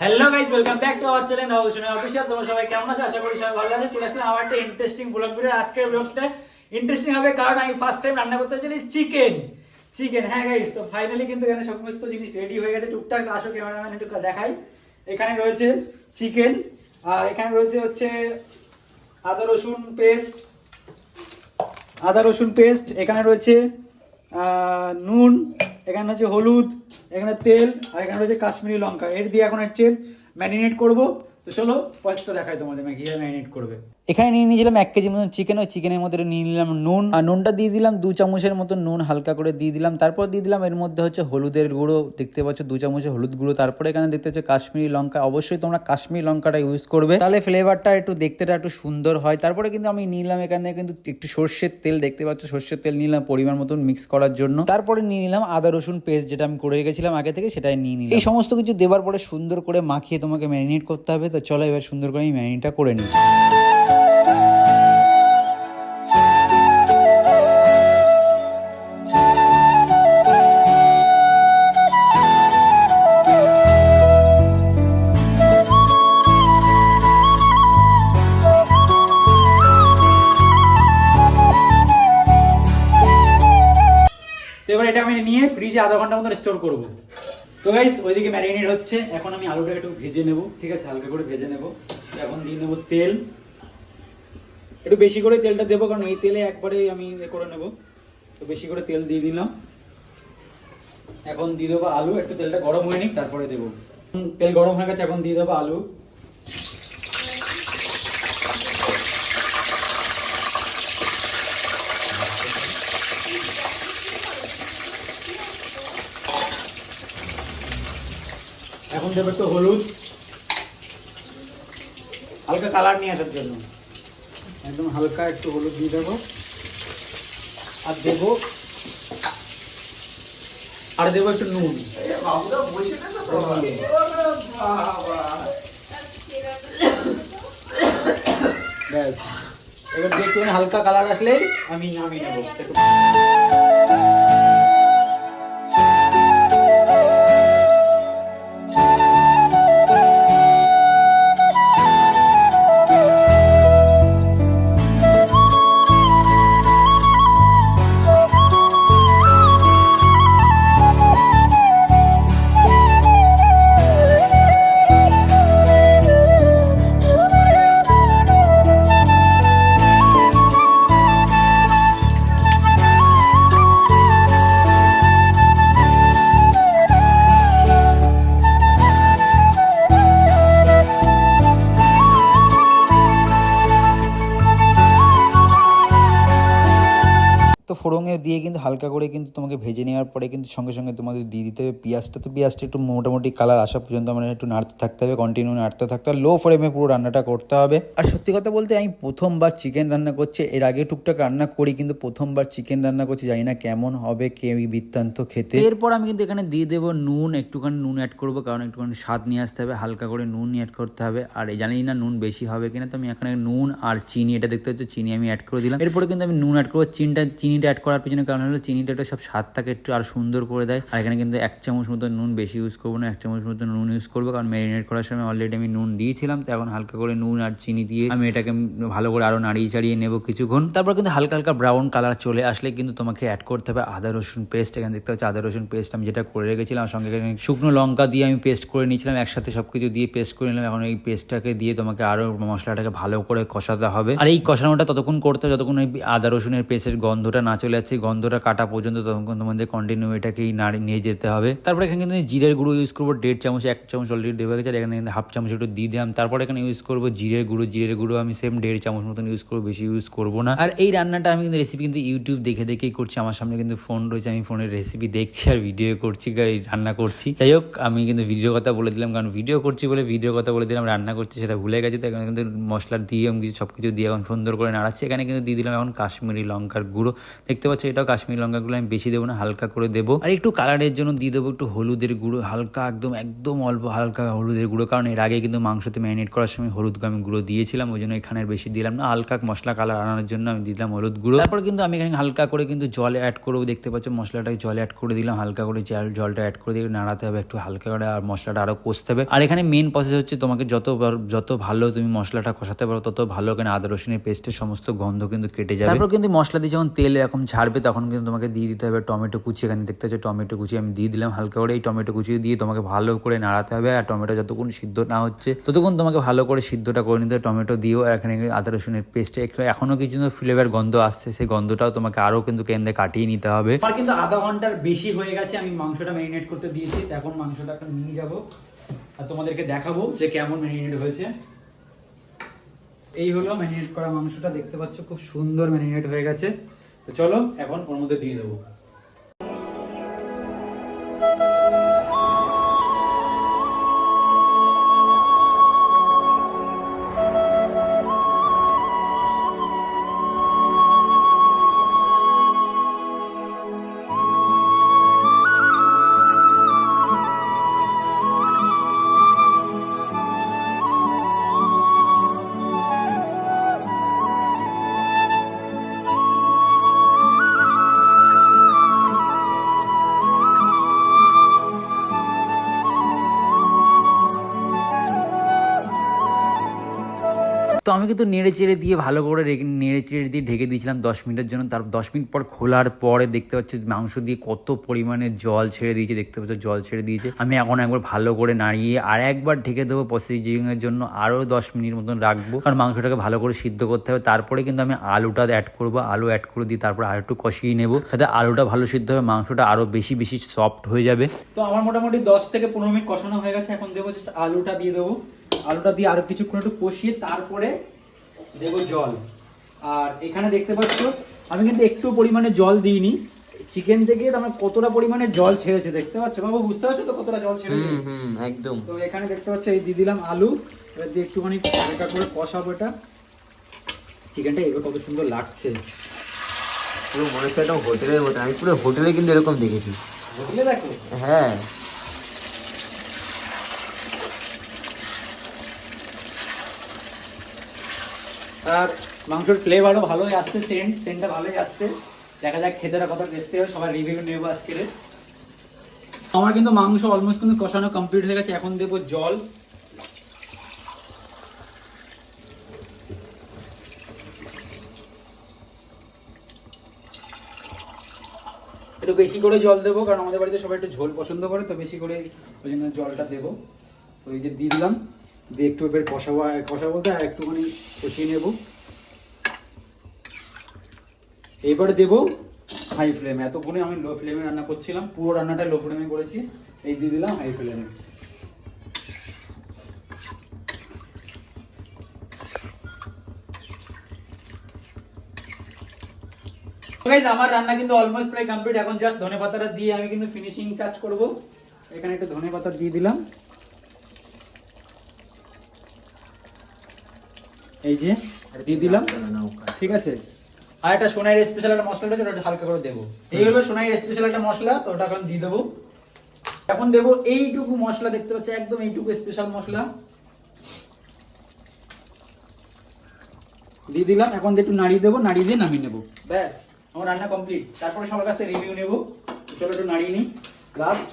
Hello guys welcome back to our channel নবদূষণের official তোমরা সবাই কেমন আছো? আশা করি সবাই ভালো আছে। চলে আসলাম আমার একটা ইন্টারেস্টিং ব্লগ ভিডিও আজকের ব্লগটা ইন্টারেস্টিং হবে কারণ আমি ফার্স্ট টাইম রান্না করতে চলি চিকেন চিকেন হ্যাঁ গাইস তো ফাইনালি কিন্তু এখানে সমস্ত জিনিস রেডি হয়ে গেছে। টুকটাক আসো ক্যামেরাম্যান একটু দেখাই। এখানে রয়েছে চিকেন আর এখানে রয়েছে হচ্ছে আদা রসুন পেস্ট আদা রসুন পেস্ট এখানে রয়েছে নুন। এখানে আছে হলুদ, এখানে তেল, আর এখানে রয়েছে কাশ্মীরি লঙ্কা। এর দিয়ে এখন হচ্ছে ম্যারিনেট করব। তো চলো পয়সা দেখাই তোমাদের কীভাবে ম্যারিনেট করবে। এখানে নিয়ে নিয়েছিলাম এক কেজি মতন চিকেন ওই চিকেনের মধ্যে নিয়ে নিলাম নুন। আর নুনটা দিয়ে দিলাম দু চামচের মতো নুন হালকা করে দিয়ে দিলাম। তারপর দিয়ে দিলাম এর মধ্যে হচ্ছে হলুদের গুঁড়ো, দেখতে পাচ্ছ দু চামচের হলুদ গুঁড়ো। তারপরে এখানে দেখতে পাচ্ছ কাশ্মীরি লঙ্কা। অবশ্যই তোমরা কাশ্মীরি লঙ্কাটা ইউজ করবে। তাহলে ফ্লেভারটা একটু দেখতেটা একটু সুন্দর হয়। তারপরে কিন্তু আমি নিলাম এখানে কিন্তু একটু সর্ষের তেল। দেখতে পাচ্ছ সর্ষের তেল নিলাম পরিমাণ মতন মিক্স করার জন্য। তারপরে নিয়ে নিলাম আদা, রসুন পেস্ট যেটা আমি করে রেখেছিলাম আগে থেকে, সেটাই নিয়ে নিলাম। এই সমস্ত কিছু দেওয়ার পরে সুন্দর করে মাখিয়ে তোমাকে ম্যারিনেট করতে হবে। তো চলো এবার সুন্দর করে ম্যারিনেটটা করে নিই। এবার এটা আমি নিয়ে ফ্রিজে আধা ঘণ্টার মতো স্টোর করব। তো গাইস ওইদিকে ম্যারিনেট হচ্ছে। এখন আমি আলুটা একটু ভেজে নেব, ঠিক আছে? হালকা করে ভেজে নেব। এখন দিয়ে নেব তেল। একটু বেশি করে তেলটা দেবো, কারণ এই তেলে একবারে আমি করে নেব। তো বেশি করে তেল দিয়ে দিলাম। এখন দিয়ে দেবো আলু। একটু তেলটা গরম হয়ে নিক, তারপরে দেবো। তেল গরম হয়ে গেছে, এখন দিয়ে দেবো আলু। এখন দেবো একটু হলুদ। হালকা কালার নিয়ে আসার জন্য। একদম হালকা একটু হলুদ দিয়ে দেবো। আর দেবো আর দেবো একটু নুন। ব্যাস। এবার একটুখানি হালকা কালার আসলেই আমি নামিয়ে নেব। তো ফোড়ঙে দিয়ে কিন্তু হালকা করে কিন্তু তোমাকে ভেজে নেওয়ার পরে কিন্তু সঙ্গে সঙ্গে তোমাদের দিয়ে দিতে হবে পেঁয়াজটা। তো পেঁয়াজটা একটু মোটামুটি কালার আসা পর্যন্ত মানে একটু নাড়তে থাকতে হবে কন্টিনিউ নাড়তে থাকতে হবে। লো ফ্লেমে পুরো রান্নাটা করতে হবে। আর সত্যি কথা বলতে আমি প্রথমবার চিকেন রান্না করছি, এর আগে টুকটাক রান্না করি, কিন্তু প্রথমবার চিকেন রান্না করছি, জানি না কেমন হবে, কে বৃত্তান্ত খেতে। এরপর আমি কিন্তু এখানে দিয়ে দেবো নুন, একটুখানি নুন অ্যাড করব, কারণ একটুখানি স্বাদ নিয়ে আসতে হবে, হালকা করে নুন অ্যাড করতে হবে। আর জানি না নুন বেশি হবে কিনা, তো আমি এখানে নুন আর চিনি, এটা দেখতে হচ্ছে চিনি আমি অ্যাড করে দিলাম। এরপরে কিন্তু আমি নুন অ্যাড করব, চিনিটা চিনিটা অ্যাড করার পিছনে কারণ হলো চিনিটা একটু সব স্বাদটাকে একটু আর সুন্দর করে দেয়। আর এখানে কিন্তু এক চামচ মতো নুন বেশি ইউজ করব না, এক চামচ মতো নুন ইউজ করব কারণ ম্যারিনেট করার সময় অলরেডি আমি নুন দিয়েছিলাম, তো এখন হালকা করে নুন আর চিনি দিয়ে আমি এটাকে ভালো করে আরও নাড়িয়ে চাড়িয়ে নেব কিছুক্ষণ। তারপর কিন্তু হালকা হালকা ব্রাউন কালার চলে আসলে কিন্তু তোমাকে অ্যাড করতে হবে আদা, রসুন পেস্ট এখানে দেখতে হচ্ছে আদা, রসুন পেস্ট আমি যেটা করে রেখেছিলাম সঙ্গে শুকনো লঙ্কা দিয়ে আমি পেস্ট করে নিয়েছিলাম, একসাথে সবকিছু দিয়ে পেস্ট করে নিলাম। এখন এই পেস্টটাকে দিয়ে তোমাকে আরও মশলাটাকে ভালো করে কষাতে হবে। আর এই কষানোটা ততক্ষণ করতে হবে, যতক্ষণ ওই আদা, রসুনের পেস্টের গন্ধটা না চলে যাচ্ছে, গন্ধটা কাটা পর্যন্ত ততক্ষণ তোমাদের কন্টিনিউ এটাকেই নিয়ে যেতে হবে। তারপরে এখানে কিন্তু জিরের গুঁড়ো ইউজ করব, দেড় চামচ, এক চামচ অলরেডি দেওয়া গেছে, আর এখানে কিন্তু হাফ চামচ একটু দিয়ে দিলাম। তারপরে এখানে ইউজ করব জিরের গুঁড়ো জিরের গুঁড়ো আমি সেম দেড় চামচ মতন ইউজ করব, বেশি ইউজ করব না। আর এই রান্নাটা আমি কিন্তু রেসিপি কিন্তু ইউটিউব দেখে দেখেই করছি, আমার সামনে কিন্তু ফোন রয়েছে, আমি ফোনের রেসিপি দেখছি আর ভিডিও করছি রান্না করছি। যাই হোক, আমি কিন্তু ভিডিও কথা বলে দিলাম, কারণ ভিডিও করছি বলে ভিডিও কথা বলে দিলাম, রান্না করছি সেটা ভুলে গেছি তো এখানে কিন্তু মশলা দিয়ে আমি কিছু সব কিছু দিয়ে এখন সুন্দর করে নাড়াচ্ছি। এখানে কিন্তু দিয়ে দিলাম এখন কাশ্মীরি লঙ্কার গুঁড়ো দেখতে পাচ্ছ, এটাও কাশ্মীরি লঙ্কাগুলো আমি বেশি দেবো না, হালকা করে দেবো। আর একটু কালারের জন্য দিয়ে দেবো একটু হলুদের গুঁড়ো, হালকা একদম একদম অল্প হালকা হলুদের গুঁড়ো, কারণ এর আগে কিন্তু মাংসতে ম্যারিনেট করার সময় হলুদ আমি গুঁড়ো দিয়েছিলাম, ওই জন্য এখানে বেশি দিলাম না। হালকা মশলা কালার আনানোর জন্য আমি দিলাম হলুদ গুঁড়ো। তারপর কিন্তু আমি এখানে হালকা করে কিন্তু জলে অ্যাড করব, দেখতে পাচ্ছ মশলাটাকে জলে অ্যাড করে দিলাম, হালকা করে জল, জলটা অ্যাড করে দিয়ে নাড়াতে হবে একটু হালকা করে আর মশলাটা আরও কষতে হবে। আর এখানে মেন প্রসেস হচ্ছে তোমাকে যত যত ভালো তুমি মশলাটা কষাতে পারো, তত ভালো এখানে আদা রসুনের পেস্টের সমস্ত গন্ধ কিন্তু কেটে যাবে। তারপর কিন্তু মশলা দিয়ে যখন তেল এরকম ছাড়বে তখন কিন্তু তোমাকে দিয়ে দিতে হবে টমেটো কুচি। এখানে দেখতে পাচ্ছ, টমেটো কুচি আমি দিয়ে দিলাম হালকা করে। এই টমেটো কুচি দিয়ে তোমাকে ভালো করে নাড়াতে হবে আর টমেটো যতক্ষণ সিদ্ধ না হচ্ছে, ততক্ষণ তোমাকে ভালো করে সিদ্ধটা করে নিতে হবে। টমেটো দিয়েও আর এখানে আদা, রসুনের পেস্টে এখনও কিছু ফ্লেভার গন্ধ আসছে, সেই গন্ধটাও তোমাকে আরও কিন্তু কেন্দ্রে কাটিয়ে নিতে হবে। আমার কিন্তু আধা ঘণ্টার বেশি হয়ে গেছে, আমি মাংসটা ম্যারিনেট করতে দিয়েছি। এখন মাংসটা নিয়ে যাব আর তোমাদেরকে দেখাবো যে কেমন ম্যারিনেট হয়েছে। এই হলো ম্যারিনেট করা মাংসটা, দেখতে পাচ্ছ খুব সুন্দর ম্যারিনেট হয়ে গেছে। তো চলো এখন ওর মধ্যে দিয়ে দেবো। তো আমি কিন্তু নেড়ে চেড়ে দিয়ে ভালো করে নেড়ে চেড়ে দিয়ে ঢেকে দিয়েছিলাম দশ মিনিটের জন্য। তার দশ মিনিট পর খোলার পরে দেখতে পাচ্ছি মাংস দিয়ে কত পরিমাণে জল ছেড়ে দিয়েছে, দেখতে পাচ্ছ জল ছেড়ে দিয়েছে। আমি এখন একবার ভালো করে নাড়িয়ে আর একবার ঢেকে দেবো প্রসেসিং এর জন্য আরও দশ মিনিট মতন রাখব। কারণ মাংসটাকে ভালো করে সিদ্ধ করতে হবে। তারপরে কিন্তু আমি আলুটা অ্যাড করব। আলু অ্যাড করে দিয়ে তারপর আর একটু কষিয়ে নেব। যাতে আলুটা ভালো সিদ্ধ হবে, মাংসটা আরও বেশি বেশি সফট হয়ে যাবে। তো আমার মোটামুটি দশ থেকে পনেরো মিনিট কষানো হয়ে গেছে। এখন দেবো আলুটা দিয়ে দেবো। আলুটা দিয়ে আরও কিছুক্ষণ একটু কষিয়ে তারপরে দেবো জল। আর এখানে দেখতে পাচ্ছ আমি কিন্তু একটু পরিমাণে জল দিইনি। চিকেন থেকে আমার কতটা পরিমাণে জল ছেড়েছে দেখতে পাচ্ছ? বাবু বুঝতে পারছ তো কতটা জল ছেড়েছে? একদম। তো এখানে দেখতে পাচ্ছ এই দিয়ে দিলাম আলু। এবার দিয়ে একটুখানি হালকা করে কষাবো এটা। চিকেনটা এবার কত সুন্দর লাগছে। পুরো মনে হচ্ছে একদম হোটেলের মতো। আমি পুরো হোটেলে কিন্তু এরকম দেখেছি। বুঝলে দেখো? হ্যাঁ। আর মাংসের ফ্লেভারও ভালোই আসছে সেন্ট সেন্টটা ভালোই আসছে। দেখা যাক খেতেরা কত টেস্টি হবে সবার রিভিউ নেব আজকে আমার কিন্তু মাংস অলমোস্ট কিন্তু কষানো কমপ্লিট হয়ে গেছে, এখন দেবো জল। একটু বেশি করে জল দেবো, কারণ আমাদের বাড়িতে সবাই একটু ঝোল পছন্দ করে, তো বেশি করে ওই জন্য জলটা দেবো। ওই যে দিয়ে দিলাম। দিয়ে একটু এবার কষাবো কষা বলতে একটুখানি কষিয়ে নেব। এবারে দেবো হাই ফ্লেমে এতক্ষণে আমি লো ফ্লেমে রান্না করছিলাম, পুরো রান্নাটা লো ফ্লেমে করেছি। এই দিয়ে দিলাম হাই ফ্লেমে আমার রান্না কিন্তু অলমোস্ট প্রায় কমপ্লিট এখন জাস্ট ধনে পাতাটা দিয়ে আমি কিন্তু ফিনিশিং টাচ করব। এখানে একটু ধনে পাতা দিয়ে দিলাম। এই যে দিয়ে দিলাম। ঠিক আছে? আর একটা সোনাইয়ের স্পেশাল একটা মশলা রয়েছে ওটা হালকা করে দেবো। এই হলো সোনাইয়ের স্পেশাল একটা মশলা, তো ওটা এখন দিয়ে দেবো। এখন দেবো এইটুকু মশলা, দেখতে পাচ্ছি, একদম এইটুকু স্পেশাল মশলা। দিয়ে দিলাম, এখন একটু নাড়িয়ে দেবো, নাড়িয়ে দিয়ে নামিয়ে নেব। ব্যাস, আমার রান্না কমপ্লিট তারপরে সবার কাছে রিভিউ নেব। চলো একটু নাড়িয়ে নিই। লাস্ট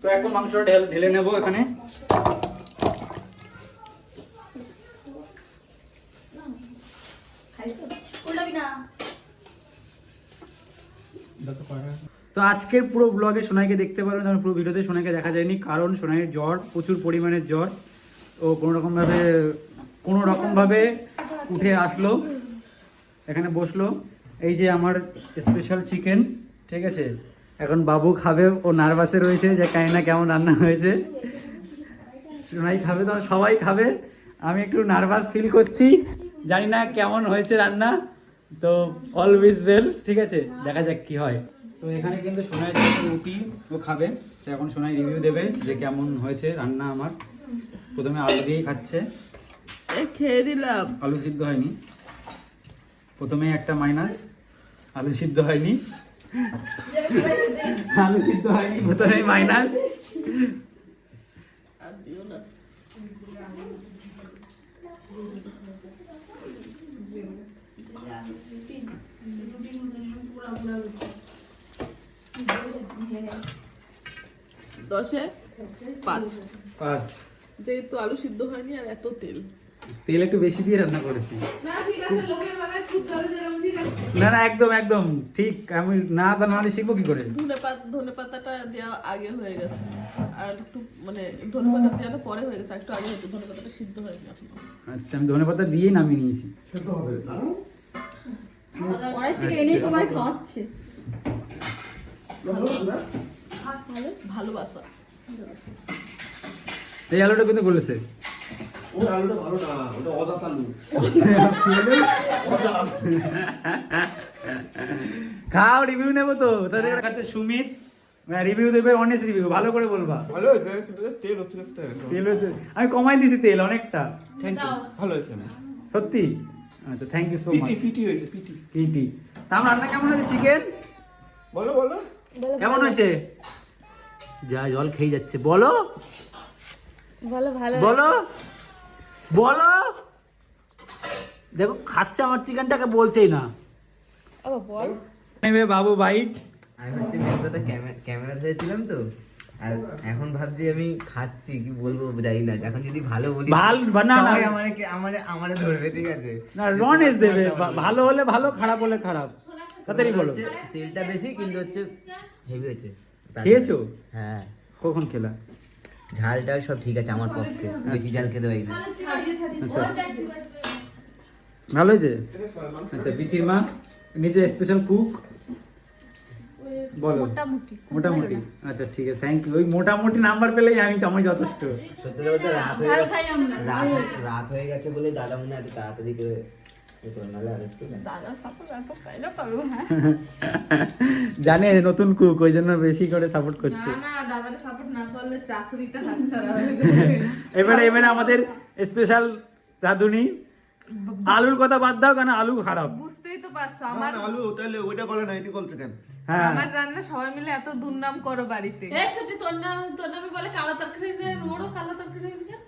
তো এখন মাংসটা ঢেলে নেব এখানে। তো আজকের পুরো ব্লগে সোনাইকে দেখতে পারবেন আমার পুরো ভিডিওতে সোনাইকে দেখা যায়নি, কারণ সোনাইয়ের জ্বর, প্রচুর পরিমাণের জ্বর, ও কোনো রকমভাবে কোনো রকমভাবে উঠে আসলো, এখানে বসল। এই যে আমার স্পেশাল চিকেন ঠিক আছে? এখন বাবু খাবে ও নার্ভাসে রয়েছে যে কাই না কেমন রান্না হয়েছে। সোনাই খাবে তো সবাই খাবে। আমি একটু নার্ভাস ফিল করছি জানি না কেমন হয়েছে রান্না। তো অলওয়েজ ওয়েল ঠিক আছে? দেখা যাক কি হয়। তো এখানে কিন্তু সোনাই রুটি ও খাবে। তো এখন সোনাই রিভিউ দেবে যে কেমন হয়েছে রান্না আমার। প্রথমে আলু দিয়েই খাচ্ছে। খেয়ে দিলাম আলু সিদ্ধ হয়নি। প্রথমে একটা মাইনাস আলু সিদ্ধ হয়নি। আলু সিদ্ধ হয়নি। প্রথমে মাইনাস দশে পাঁচ। পাঁচ। যেহেতু আলু সিদ্ধ হয়নি আর এত তেল। তেল একটু বেশি দিয়ে রান্না করেছি। না না না একদম একদম ঠিক আমি না তা নাহলে শিখব কি করে? ধনে পাতা ধনে পাতাটা দেওয়া আগে হয়ে গেছে। আর একটু মানে ধনে পাতা দেওয়াটা পরে হয়ে গেছে একটু আগে হয়েছে ধনে পাতাটা সিদ্ধ হয়নি এখনও। আচ্ছা আমি ধনে পাতা দিয়েই নামিয়ে নিয়েছি। পরের থেকে এনেই খাওয়াচ্ছে। ভালোবাসা এই আলুটা কিন্তু বলেছে ওই আলুটা ভালো না ওটা অদাত আলু। খাও রিভিউ নেব তো। তাদের কাছে সুমিত। রিভিউ দেবে অনেস্ট রিভিউ ভালো করে বলবা। ভালো হয়েছে তেল হয়ে হয়েছে আমি কমাই দিছি তেল অনেকটা। থ্যাংক ইউ ভালো হয়েছে সত্যি? আচ্ছা থ্যাংক ইউ সো মাচ পিটি পিটি হয়েছে পিটি। পিটি। তা রান্না কেমন হয়েছে চিকেন বলো বলো। কেমন হয়েছে? যা জল খেয়ে যাচ্ছে বলো। বলো ভালো বলো। বলো। দেখো খাচ্ছে আমার চিকেনটাকে বলছেই না। বল। নেবে বাবু বাইট আমি হচ্ছে মেন কথা ক্যামেরা ধরেছিলাম তো। আর এখন ভাবছি আমি খাচ্ছি কি বলব জানি না। এখন যদি ভালো বলি ভালো না, না। আমারে আমারে আমারে ধরবে ঠিক আছে? না রনেস দেবে। ভালো হলে ভালো খারাপ হলে খারাপ। তাড়াতাড়ি বলো। তেলটা বেশি কিন্তু হচ্ছে হেভি হচ্ছে। খেয়েছো? হ্যাঁ। কখন খেলা? ঝালটা সব ঠিক আছে আমার পক্ষে। বেশি ঝাল খেতে পারি না। ছাড়িয়ে ভালো হয়েছে আচ্ছা বিথির মা নিজে স্পেশাল কুক বলো। মোটামুটি। আচ্ছা ঠিক আছে থ্যাংক ইউ ওই মোটামুটি নাম্বার পেলেই আমি আমি যথেষ্ট। সত্যি কথা রাত হয়ে আমরা রাত হয়ে গেছে বলে দাদা মনে হয় এত তাড়াতাড়ি করে জানে নতুন কুক ওই জন্য বেশি করে সাপোর্ট করছে। না না দাদাকে সাপোর্ট না করলে চাকরিটা হাতছাড়া যাবে। এবারে এবারে আমাদের স্পেশাল রাঁধুনি। আলুর কথা বাদ দাও কেন আলু খারাপ। বুঝতেই তো পারছ আমার আলু তাহলে ওইটা বলে না এটি বলতে কেন? হ্যাঁ। আমার রান্না সবাই মিলে এত দুর্নাম করো বাড়িতে। এ ছোটি তোর নাম তোর নামে বলে কালো তরকারি হয়েছে রোডও কালো তরকারি হয়েছে। কেন?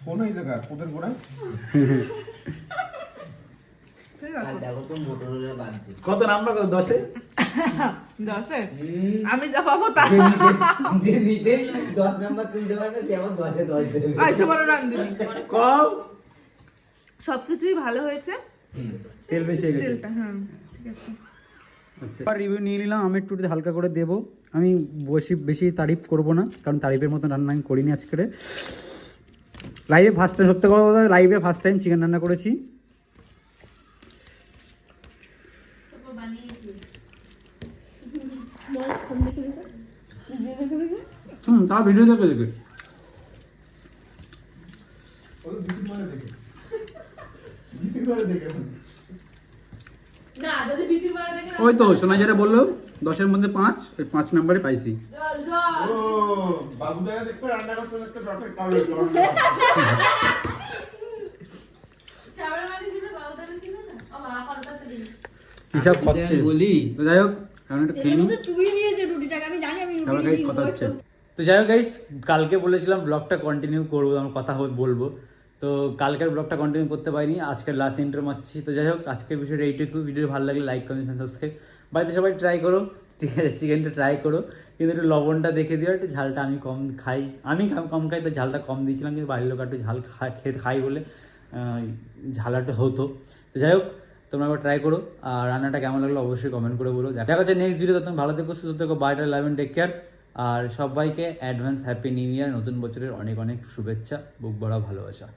ফোন হয়ে দেখা ফোনের গোড়ায় আর দেখো তো মোটরোলা বাজছে কত নাম্বার কত দশে? দশে? আমি যা পাবো তা। যে নিজে দশ নাম্বার তুলতে পারবে সে আমার দশে দশ দেবে। আইসে বড় রান্ধুনি কম সবকিছুই ভালো হয়েছে? তেল বেশি হয়ে গেছে। তেলটা হ্যাঁ ঠিক আছে। আচ্ছা। রিভিউ নিয়ে নিলাম আমি একটু হালকা করে দেবো। আমি বেশি বেশি তারিফ করব না কারণ তারিফের মতো রান্না আমি করিনি আজকে। লাইভে ফার্স্ট টাইম সত্যি কথা লাইভে ফার্স্ট টাইম চিকেন রান্না করেছি তারপর বানিয়েছি বল ফোন দেখে দেখে ভিডিও দেখে দেখে হুম তা ভিডিও দেখে দেখে ওই তো সোনা যেটা বলল দশের মধ্যে পাঁচ ওই পাঁচ নাম্বারে পাইছি। হিসাব করছে? বলি যাই হোক কারণ একটু খেয়ে নিই তো নিয়েছে রুটিটাকে আমি জানি আমি রুটি কথা হচ্ছে। তো যাই হোক গাইস কালকে বলেছিলাম ব্লগটা কন্টিনিউ করব, আমার কথা বলব। তো কালকের ব্লগটা কন্টিনিউ করতে পারিনি, আজকের লাস্ট ইন্টার মারছি। তো যাই হোক, আজকের ভিডিওটা এইটুকু। ভিডিও ভালো লাগলে লাইক কমেন্ট সাবস্ক্রাইব বাড়িতে সবাই ট্রাই করো চিকেনটা ট্রাই করো। কিন্তু একটু লবণটা দেখে দিও, একটু ঝালটা আমি কম খাই। আমি কম খাই, তো ঝালটা কম দিয়েছিলাম, কিন্তু বাড়ির লোক একটু ঝাল খেতে খাই বলে ঝালাটা হতো। তো যাই হোক, তোমরা একবার ট্রাই করো। আর রান্নাটা কেমন লাগল অবশ্যই কমেন্ট করে বলো। দেখা হচ্ছে নেক্সট ভিডিও তুমি ভালো থেকো, সুস্থ থেকো বাইটা লাইভেন টেক কেয়ার আর সবাইকে অ্যাডভান্স হ্যাপি নিউ ইয়ার নতুন বছরের অনেক অনেক শুভেচ্ছা বুক বড়া ভালোবাসা।